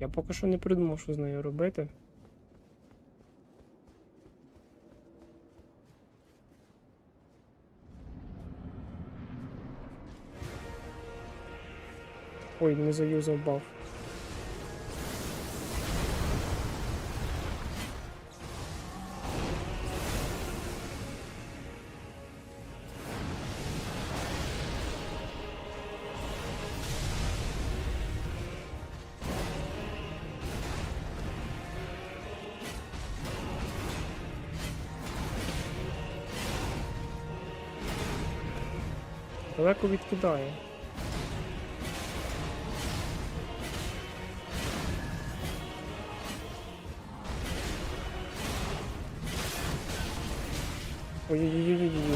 Я поки що не придумав, що з нею робити. Ой, не заюзав баф. Далеко відкидає. Ой-ой-ой-ой-ой.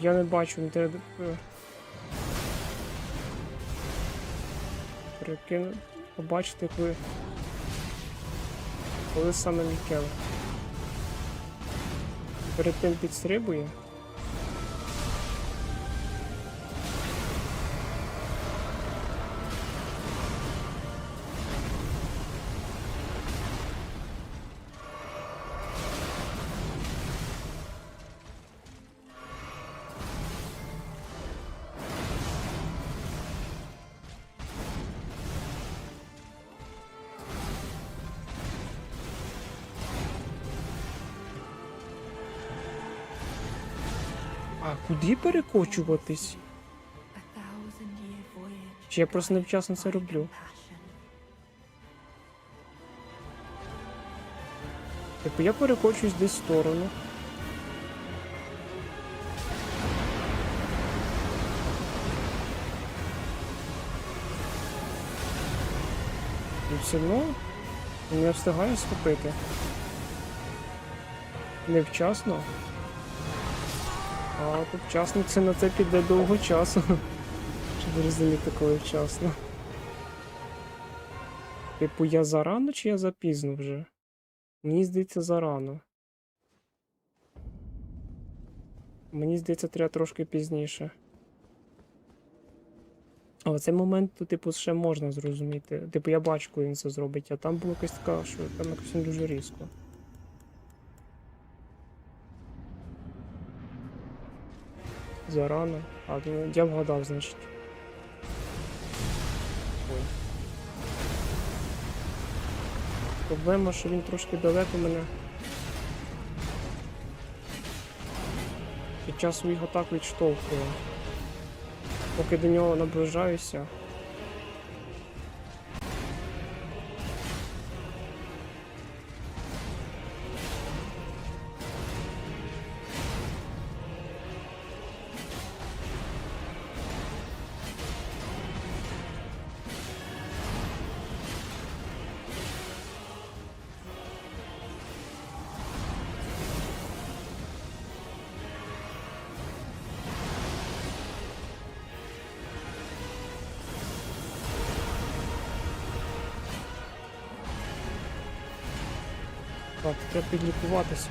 Я не бачу, не Прикину... Побачите, ви. Коли саме Мікел. Перед тим підстрибує. А куди перекочуватись? Чи я просто невчасно це роблю? Типу я перекочуюсь десь в сторону. І все одно не встигаю схопити. Невчасно. А от вчасно це на це піде довго часу. Щоб розуміти, коли вчасно. Типу, я зарано чи я запізно вже? Мені здається, зарано. Мені здається, треба трошки пізніше. А цей момент, то, типу, ще можна зрозуміти. Типу, я бачу, коли він це зробить, а там було якась така, що там якось дуже різко. Зарано. А, ну, я вгадав, значить. Ой. Проблема, що він трошки далеко мене. Під час своїх атак відштовхує. Поки до нього наближаюся. Так, треба підлікуватися.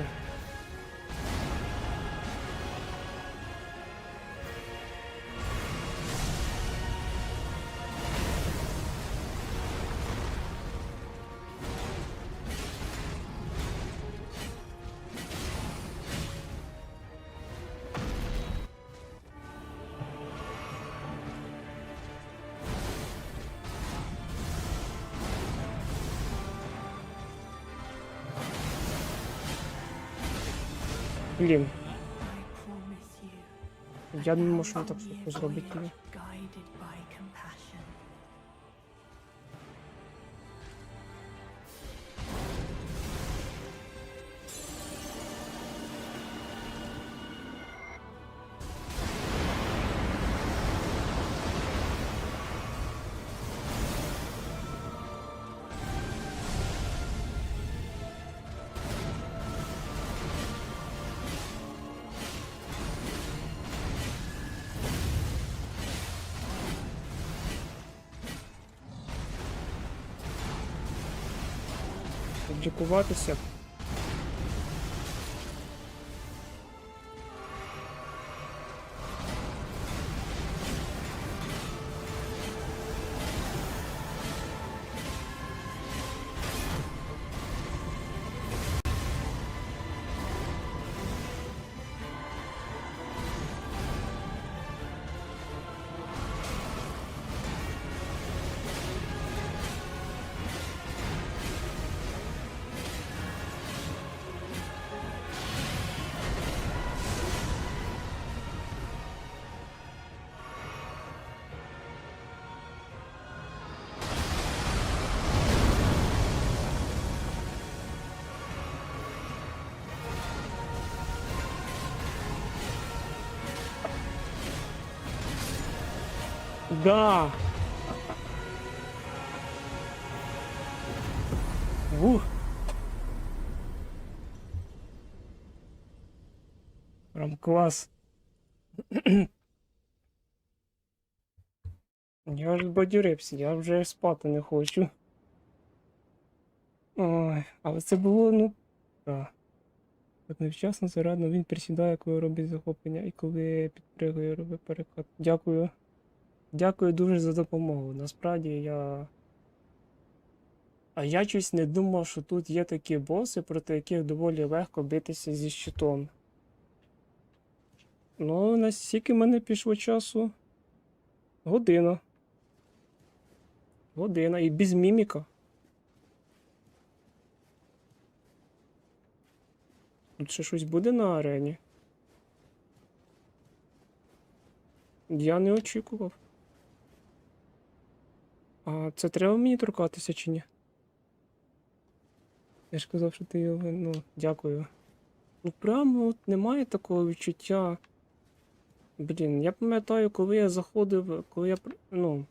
Блін, я не можу так зробити. Лікуватися. Да. Ух. Прям клас. Я ж бадюрився, я вже спати не хочу. Ой, але це було, ну. Так. Так невчасно зарадно він присідає, коли робить захоплення, і коли підпригує, робить перекат. Дякую. Дякую дуже за допомогу. Насправді я. А я щось не думав, що тут є такі боси, проти яких доволі легко битися зі щитом. Ну, настільки мене пішло часу. Година. Година і без міміка. Тут ще щось буде на арені. Я не очікував. А це треба мені торкатися чи ні? Я ж казав, що ти його. Ну, дякую. Ну прямо от немає такого відчуття. Блін, я пам'ятаю, коли я заходив, коли я. Ну.